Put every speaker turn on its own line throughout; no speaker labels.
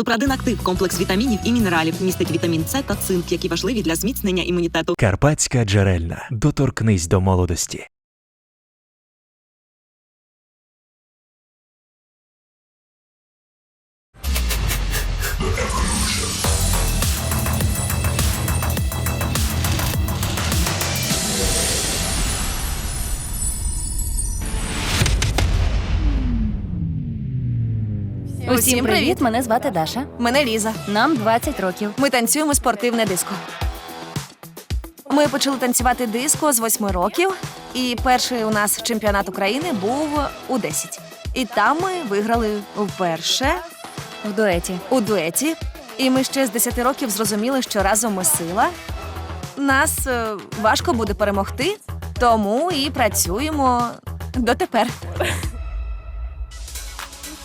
Супрадин актив комплекс вітамінів і мінералів містить вітамін С та цинк, які важливі для зміцнення імунітету.
Карпатська джерельна. Доторкнись до молодості.
Усім привіт, мене звати Даша.
Мене Ліза.
Нам 20 років.
Ми танцюємо спортивне диско. Ми почали танцювати диско з 8 років, і перший у нас чемпіонат України був у 10. І там ми виграли вперше
В дуеті.
у дуеті. І ми ще з 10 років зрозуміли, що разом ми сила. Нас е, важко буде перемогти, тому і працюємо дотепер.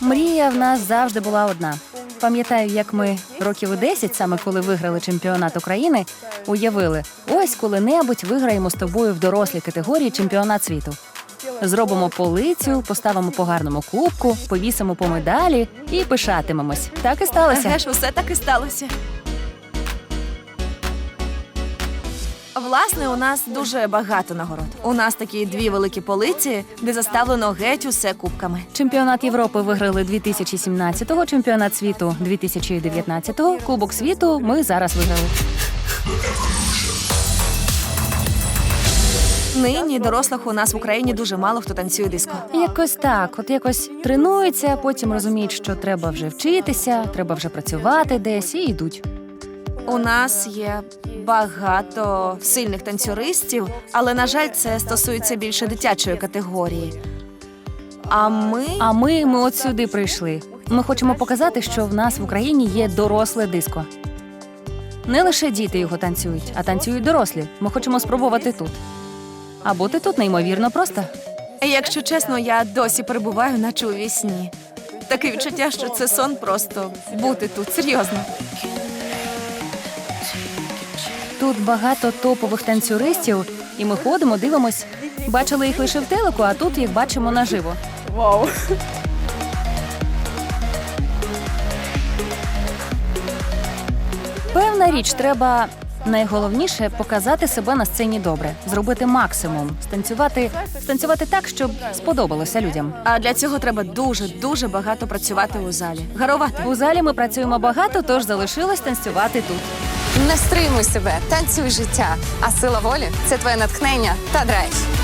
Мрія в нас завжди була одна. Пам'ятаю, як ми років у 10, саме коли виграли чемпіонат України, уявили: ось коли-небудь виграємо з тобою в дорослій категорії чемпіонат світу. Зробимо полицю, поставимо по гарному кубку, повісимо по медалі і пишатимемось. Так і сталося.
Ага ж, усе так і сталося. Власне, у нас дуже багато нагород. У нас такі дві великі полиці, де заставлено геть усе кубками.
Чемпіонат Європи виграли 2017-го, чемпіонат світу 2019-го, Кубок світу ми зараз виграли.
Нині дорослих у нас в Україні дуже мало хто танцює диско.
Якось так, от якось тренуються, потім розуміють, що треба вже вчитися, треба вже працювати десь і йдуть.
У нас є багато сильних танцюристів, але на жаль, це стосується більше дитячої категорії. А ми
А ми, ми от сюди прийшли. Ми хочемо показати, що в нас в Україні є доросле диско. Не лише діти його танцюють, а танцюють дорослі. Ми хочемо спробувати тут. А бути тут неймовірно просто.
Якщо чесно, я досі перебуваю, наче у вісні. Таке відчуття, що це сон просто бути тут. Серйозно.
Тут багато топових танцюристів, і ми ходимо, дивимось. Бачили їх лише в телеку, а тут їх бачимо наживо.
Вау.
Певна річ, треба найголовніше показати себе на сцені добре, зробити максимум, станцювати, станцювати так, щоб сподобалося людям.
А для цього треба дуже дуже багато працювати у залі. Гарувати.
У залі ми працюємо багато, тож залишилось танцювати тут.
Не стримуй себе, танцюй життя. А сила волі це твоє натхнення та драйв.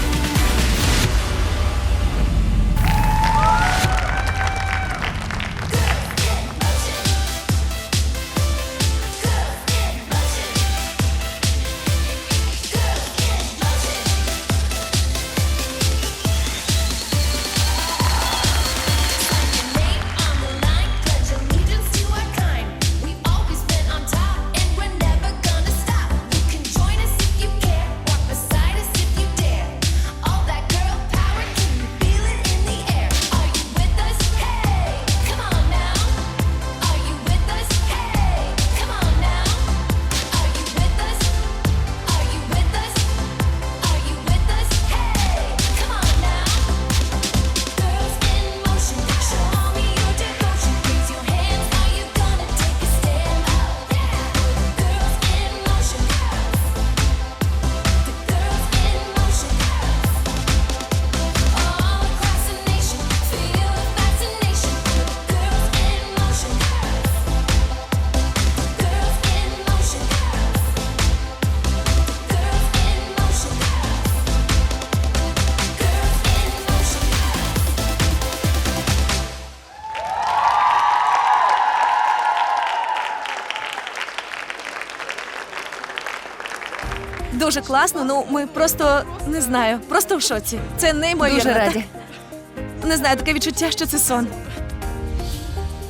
Дуже класно. Ну ми просто не знаю, просто в шоці. Це неймовірно.
Дуже раді.
Так? Не знаю, таке відчуття, що це сон.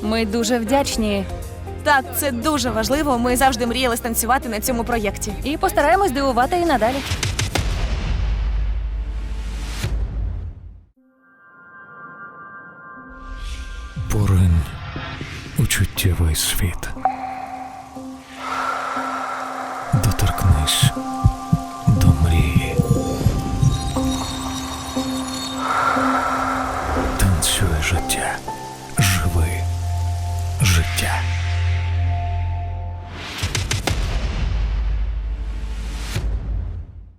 Ми дуже вдячні
Так, це дуже важливо. Ми завжди мріяли станцювати на цьому проєкті.
і постараємось дивувати і надалі.
Поринь у чуттєвий світ. Доторкнись